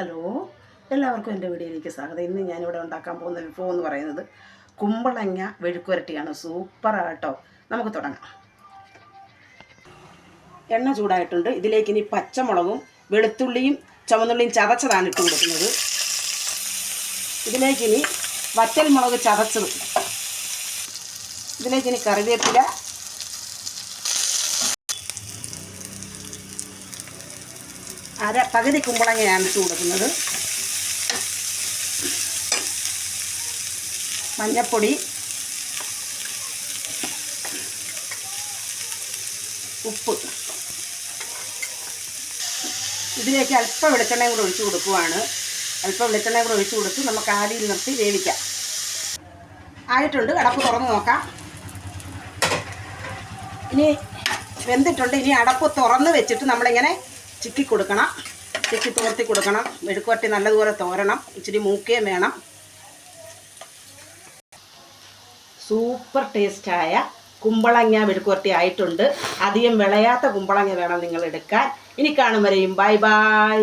Hello? എല്ലാവർക്കും എന്റെ വീഡിയോയിലേക്ക് സ്വാഗതം. ഇന്ന് ഞാനിവിടെ ഉണ്ടാക്കാൻ പോകുന്ന വിഭവം എന്ന് പറയുന്നത് കുമ്പളങ്ങ വെഴുക്കുരട്ടിയാണ് സൂപ്പറാട്ടോ നമുക്ക് തുടങ്ങാം. എണ്ണ ചൂടായിട്ടുണ്ട്. ഇതിലേക്ക് ഇനി പച്ചമുളകും വെളുത്തുള്ളിയും ചുവന്നുള്ളിയും ചതച്ചതാണ് ഇട്ട് കൊടുക്കുന്നത്. ഇതിലേക്ക് ഇനി വറ്റൽ മുളക് ചതച്ചത്. ഇതിലേക്ക് ഇനി കറിവേപ്പില അര പകുതി കുമ്പളങ്ങയാണ് ഇട്ട് കൊടുക്കുന്നത്. മഞ്ഞപ്പൊടി ഉപ്പ്. ഇതിലേക്ക് അല്പം വെളിച്ചെണ്ണയും കൂടെ ഒഴിച്ചു കൊടുക്കുവാണ്. അല്പം വെളിച്ചെണ്ണയും കൂടെ ഒഴിച്ചു കൊടുത്ത് നമുക്ക് ആവിയിൽ നിർത്തി വേവിക്കാം. ആയിട്ടുണ്ട്. അടപ്പ് തുറന്ന് നോക്കാം. ഇനി വെന്തിട്ടുണ്ട്. ഇനി അടപ്പ് തുറന്ന് വെച്ചിട്ട് നമ്മളിങ്ങനെ ചിക്കി കൊടുക്കണം ചിക്കി തോർത്തി കൊടുക്കണം. മെഴുക്കുവട്ടി നല്ലതുപോലെ തോരണം. ഇച്ചിരി മൂക്കുകയും വേണം. സൂപ്പർ ടേസ്റ്റായ കുമ്പളങ്ങ മെഴുക്കുവരട്ടി ആയിട്ടുണ്ട്. അധികം വിളയാത്ത കുമ്പളങ്ങ വേണം നിങ്ങൾ എടുക്കാൻ. ഇനി കാണും വരെയും. Bye bye.